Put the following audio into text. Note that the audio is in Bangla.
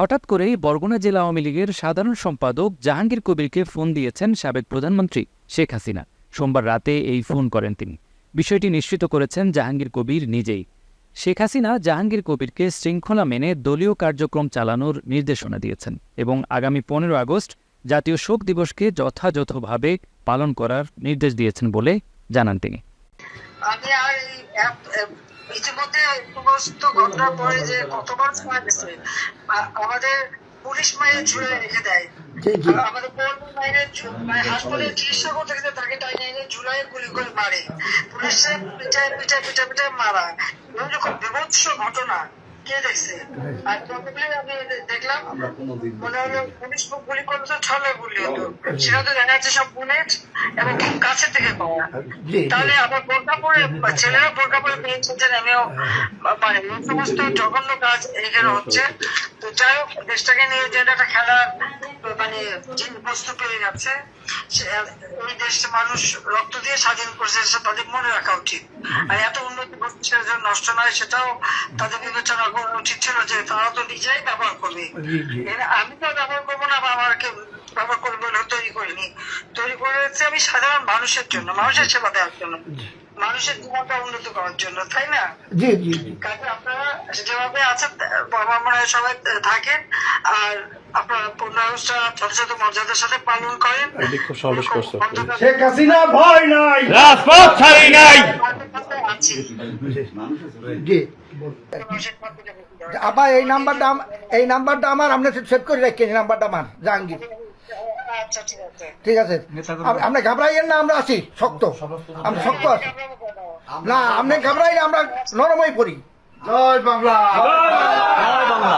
হঠাৎ করেই বরগুনা জেলা আওয়ামী লীগের সাধারণ সম্পাদক জাহাঙ্গীর কবিরকে ফোন দিয়েছেন সাবেক প্রধানমন্ত্রী শেখ হাসিনা। সোমবার রাতে এই ফোন করেন তিনি। বিষয়টি নিশ্চিত করেছেন জাহাঙ্গীর কবির নিজেই। শেখ হাসিনা জাহাঙ্গীর কবিরকে শৃঙ্খলা মেনে দলীয় কার্যক্রম চালানোর নির্দেশনা দিয়েছেন এবং আগামী পনেরো আগস্ট জাতীয় শোক দিবসকে যথাযথভাবে পালন করার নির্দেশ দিয়েছেন বলে জানান তিনি। ইতিমধ্যে সমস্ত ঘটনার পরে যে কতবার সময় গেছে আমাদের পুলিশ মায়ের ঝুলে রেখে দেয়। আমাদের মানে হাসপাতালে চিকিৎসা করতে গেছে তাকে টাইনে এনে ঝুলাই গুলি করে মারে। পুলিশে পিঠা পিঠা পিঠা পিটায় মারা। খুব বিভৎস ঘটনা। কে দেখছে আর প্রথমে আমি দেখলাম মনে হলো পুলিশ গুলি করল তো ছলে গুলি হলো। সেটা তো দেখা যাচ্ছে সব বুলেট এবং খুব কাছে থেকে পাওয়া। তাহলে আবার বোরকা পরে ছেলেরা বোরকা পরে পেয়েছে যে আমিও মানে এই সমস্ত জঘন্য কাজ এখানে হচ্ছে। তো যাই হোক দেশটাকে নিয়ে যে একটা খেলার মানে বস্তু পেয়ে সে- এই দেশটা মানুষ রক্ত দিয়ে স্বাধীন করেছে সেটা তাদের মনে রাখা উচিত। আর এত উন্নতি করছে যে নষ্ট নয় সেটাও তাদের বিবেচনা করা উচিত ছিল যে তারা তো নিজেরাই ব্যবহার করবে। আমি তো ব্যবহার করব না বা আমাকে ব্যবহার করব বলে তৈরি করিনি। তৈরি করেছি আমি সাধারণ মানুষের জন্য মানুষের সেবা দেওয়ার জন্য মানুষের জীবনটা উন্নত করার জন্য তাই না? জি জি। কাজে আপনারা যেভাবে আছেন আমার মনে সবাই থাকেন। আর আপনারা পনেরো আগস্টটা যথাযথ মর্যাদার সাথে পালন করেন। শেখ হাসিনা ভয় নাই। রাজপথ ছাড়ি নাই। আবার এই নাম্বারটা এই নাম্বারটা আমার আপনি সেভ করে রাখেন এই নাম্বারটা আমার জাহাঙ্গীর। আচ্ছা ঠিক আছে। ঠিক আছে। আপ- আপনি ঘাবড়াইয়েন না আমরা আছি শক্ত। আমরা শক্ত আছি। না আপনি ঘাবড়াইলে আমরা নরমই পড়ি। জয় বাংলা। জয় বাংলা।